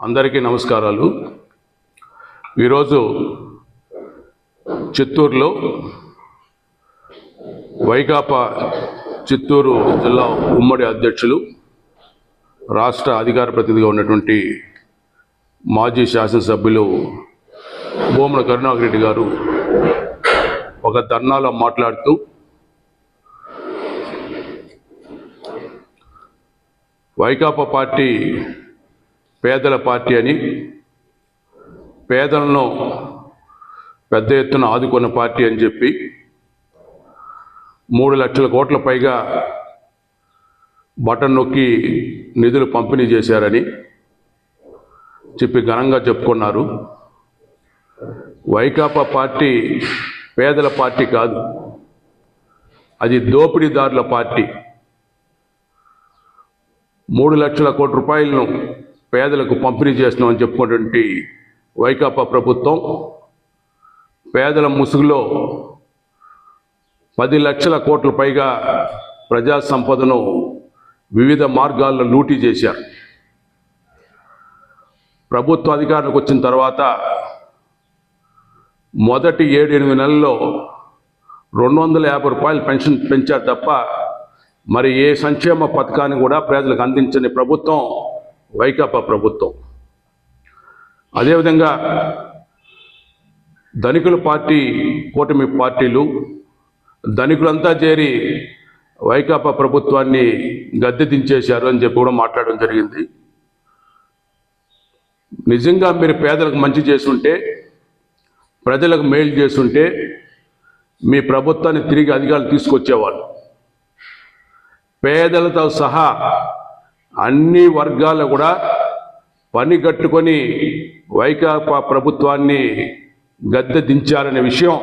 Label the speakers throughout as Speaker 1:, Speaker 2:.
Speaker 1: అందరికీ నమస్కారాలు. ఈరోజు చిత్తూరులో వైకాపా చిత్తూరు జిల్లా ఉమ్మడి అధ్యక్షులు రాష్ట్ర అధికార ప్రతినిధిగా ఉన్నటువంటి మాజీ శాసనసభ్యులు భూమన కరుణాకర్ రెడ్డి గారు ఒక ధర్నాలో మాట్లాడుతూ వైకాపా పార్టీ పేదల పార్టీ అని పేదలను పెద్ద ఎత్తున ఆదుకున్న పార్టీ అని చెప్పి మూడు లక్షల కోట్ల పైగా బటన్ నొక్కి నిధులు పంపిణీ చేశారని చెప్పి ఘనంగా చెప్పుకున్నారు. వైకాపా పార్టీ పేదల పార్టీ కాదు. అది దోపిడీదారుల పార్టీ. మూడు లక్షల కోట్ల రూపాయలను పేదలకు పంపిణీ చేస్తున్నామని చెప్పుకున్నటువంటి వైకాపా ప్రభుత్వం పేదల ముసుగులో పది లక్షల కోట్ల పైగా ప్రజా సంపదను వివిధ మార్గాల్లో లూటీ చేశారు. ప్రభుత్వ అధికారులకు వచ్చిన తర్వాత మొదటి ఏడు ఎనిమిది నెలల్లో రెండు వందల యాభై రూపాయలు పెన్షన్ పెంచారు తప్ప మరి ఏ సంక్షేమ పథకాన్ని కూడా ప్రజలకు అందించని ప్రభుత్వం వైకాపా ప్రభుత్వం. అదేవిధంగా ధనికుల పార్టీ కూటమి పార్టీలు ధనికులంతా చేరి వైకాపా ప్రభుత్వాన్ని గద్దె దించేశారు అని చెప్పి కూడా మాట్లాడడం జరిగింది. నిజంగా మీరు పేదలకు మంచి చేసుంటే ప్రజలకు మేలు చేసుంటే మీ ప్రభుత్వాన్ని తిరిగి అధికారులు తీసుకొచ్చేవాళ్ళు. పేదలతో సహా అన్ని వర్గాలు కూడా పని కట్టుకొని వైకాపా ప్రభుత్వాన్ని గద్దె దించాలనే విషయం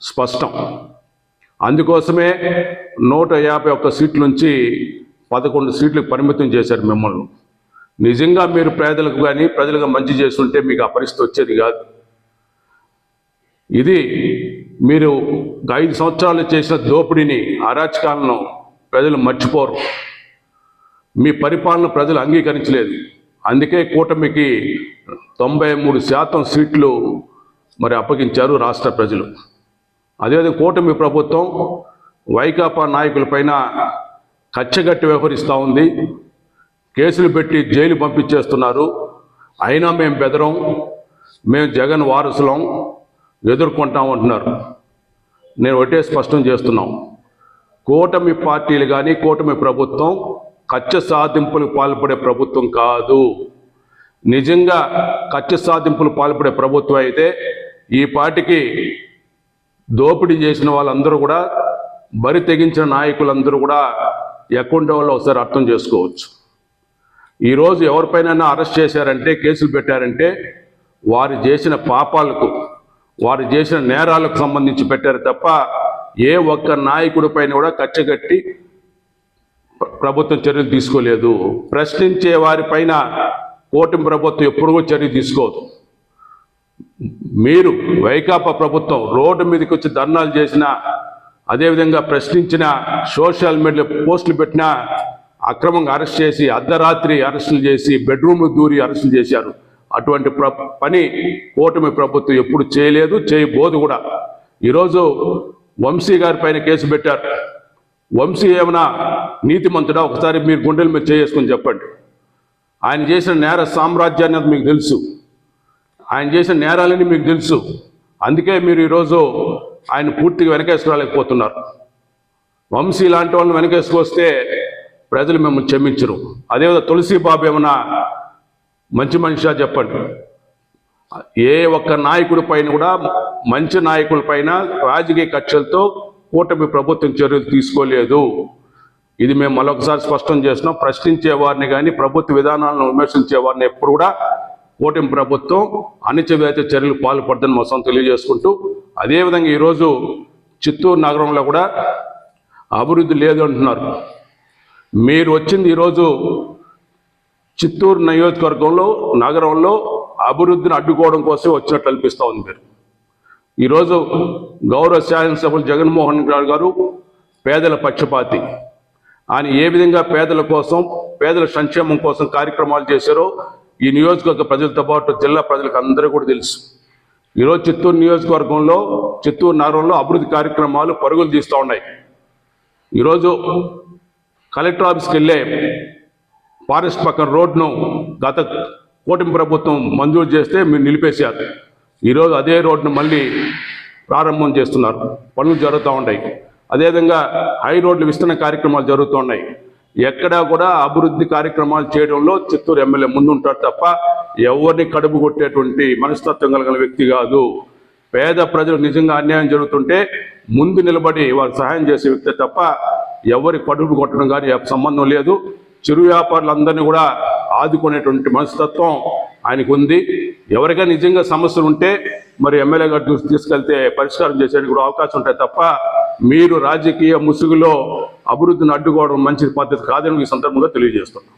Speaker 1: స్పష్టం. అందుకోసమే నూట యాభై ఒక్క సీట్ల నుంచి పదకొండు సీట్లకు పరిమితం చేశారు మిమ్మల్ని. నిజంగా మీరు పేదలకు కానీ ప్రజలకు మంచి చేస్తుంటే మీకు ఆ పరిస్థితి వచ్చేది కాదు. ఇది మీరు ఐదు సంవత్సరాలు చేసిన దోపిడీని అరాచకాలను ప్రజలు మర్చిపోరు. మీ పరిపాలన ప్రజలు అంగీకరించలేదు. అందుకే కూటమికి తొంభై మూడు శాతం సీట్లు మరి అప్పగించారు రాష్ట్ర ప్రజలు. అదేవిధంగా కూటమి ప్రభుత్వం వైకాపా నాయకులపైన కచ్చగట్టి వ్యవహరిస్తూ ఉంది. కేసులు పెట్టి జైలు పంపించేస్తున్నారు. అయినా మేము బెదరం మేము జగన్ వారసులం ఎదుర్కొంటాం అంటున్నారు. నేను ఒకటే స్పష్టం చేస్తున్నాం. కూటమి పార్టీలు కానీ కూటమి ప్రభుత్వం కచ్చ సాధింపులకు పాల్పడే ప్రభుత్వం కాదు. నిజంగా కచ్చ సాధింపులు పాల్పడే ప్రభుత్వం అయితే ఈ పార్టీకి దోపిడీ చేసిన వాళ్ళందరూ కూడా బరి తెగించిన నాయకులందరూ కూడా ఎక్కడ వాళ్ళు ఒకసారి అర్థం చేసుకోవచ్చు. ఈరోజు ఎవరిపైన అరెస్ట్ చేశారంటే కేసులు పెట్టారంటే వారు చేసిన పాపాలకు వారు చేసిన నేరాలకు సంబంధించి పెట్టారు తప్ప ఏ ఒక్క నాయకుడి పైన కూడా కచ్చగట్టి ప్రభుత్వం చర్యలు తీసుకోలేదు. ప్రశ్నించే వారిపైన కూటమి ప్రభుత్వం ఎప్పుడూ చర్య తీసుకోదు. మీరు వైకాపా ప్రభుత్వం రోడ్డు మీదకి వచ్చి ధర్నాలు చేసినా అదేవిధంగా ప్రశ్నించిన సోషల్ మీడియా పోస్టులు పెట్టినా అక్రమంగా అరెస్ట్ చేసి అర్ధరాత్రి అరెస్టులు చేసి బెడ్రూమ్లు దూరి అరెస్టులు చేశారు. అటువంటి ప్ర పని కూటమి ప్రభుత్వం ఎప్పుడు చేయలేదు చేయబోదు కూడా. ఈరోజు వంశీ గారి పైన కేసు పెట్టారు. వంశీ ఏమైనా నీతిమంతుడా? ఒకసారి మీరు గుండెల మీద చేసుకొని చెప్పండి. ఆయన చేసిన నేర సామ్రాజ్యాన్ని అది మీకు తెలుసు. ఆయన చేసిన నేరాలని మీకు తెలుసు. అందుకే మీరు ఈరోజు ఆయన పూర్తిగా వెనకేసుకోలేకపోతున్నారు. వంశీ లాంటి వాళ్ళని వెనకేసుకొస్తే ప్రజలు మిమ్మల్ని క్షమించరు. అదేవిధంగా తులసి బాబు ఏమైనా మంచి మనిషిగా చెప్పండి. ఏ ఒక్క నాయకుడి పైన కూడా మంచి నాయకుల పైన రాజకీయ కక్షలతో కూటమి ప్రభుత్వం చర్యలు తీసుకోలేదు. ఇది మేము మరొకసారి స్పష్టం చేసినాం ప్రశ్నించే వారిని కానీ ప్రభుత్వ విధానాలను విమర్శించే వారిని ఎప్పుడు కూడా కూటమి ప్రభుత్వం అణిచివేత చర్యలు పాల్పడదని మొత్తం తెలియజేసుకుంటూ అదేవిధంగా ఈరోజు చిత్తూరు నగరంలో కూడా అభివృద్ధి లేదు అంటున్నారు. మీరు వచ్చింది ఈరోజు చిత్తూరు నియోజకవర్గంలో నగరంలో అభివృద్ధిని అడ్డుకోవడం కోసం వచ్చినట్టు అనిపిస్తూ ఉంది. మీరు ఈరోజు గౌరవ శాసనసభ్యులు జగన్మోహన్ రెడ్డి గారు పేదల పక్షపాతి. ఆయన ఏ విధంగా పేదల కోసం పేదల సంక్షేమం కోసం కార్యక్రమాలు చేశారో ఈ నియోజకవర్గ ప్రజలతో పాటు జిల్లా ప్రజలకు అందరూ కూడా తెలుసు. ఈరోజు చిత్తూరు నియోజకవర్గంలో చిత్తూరు నగరంలో అభివృద్ధి కార్యక్రమాలు పరుగులు తీస్తూ ఉన్నాయి. ఈరోజు కలెక్టర్ ఆఫీస్కి వెళ్ళే ఫారెస్ట్ పక్కన రోడ్ను గత కూటమి ప్రభుత్వం మంజూరు చేస్తే మీరు నిలిపేశారు. ఈరోజు అదే రోడ్ను మళ్ళీ ప్రారంభం చేస్తున్నారు. పనులు జరుగుతూ ఉంటాయి అదేవిధంగా హై రోడ్లు విస్తరణ కార్యక్రమాలు జరుగుతున్నాయి ఎక్కడా కూడా అభివృద్ధి కార్యక్రమాలు చేయడంలో చిత్తూరు ఎమ్మెల్యే ముందుంటారు తప్ప ఎవరిని కడుపు కొట్టేటువంటి మనస్తత్వం కలిగిన వ్యక్తి కాదు. పేద ప్రజలు నిజంగా అన్యాయం జరుగుతుంటే ముందు నిలబడి వారికి సహాయం చేసే వ్యక్తి తప్ప ఎవరి కడుపు కొట్టడం కానీ సంబంధం లేదు. చిరు వ్యాపారులందరినీ కూడా ఆదుకునేటువంటి మనస్తత్వం ఆయనకు ఉంది ఎవరికైనా నిజంగా సమస్యలు ఉంటే మరి ఎమ్మెల్యే గారు తీసుకెళ్తే పరిష్కారం చేసేందుకు కూడా అవకాశం ఉంటాయి తప్ప మీరు రాజకీయ ముసుగులో అభివృద్ధిని అడ్డుకోవడం మంచి పద్ధతి కాదని ఈ సందర్భంగా తెలియజేస్తున్నాం.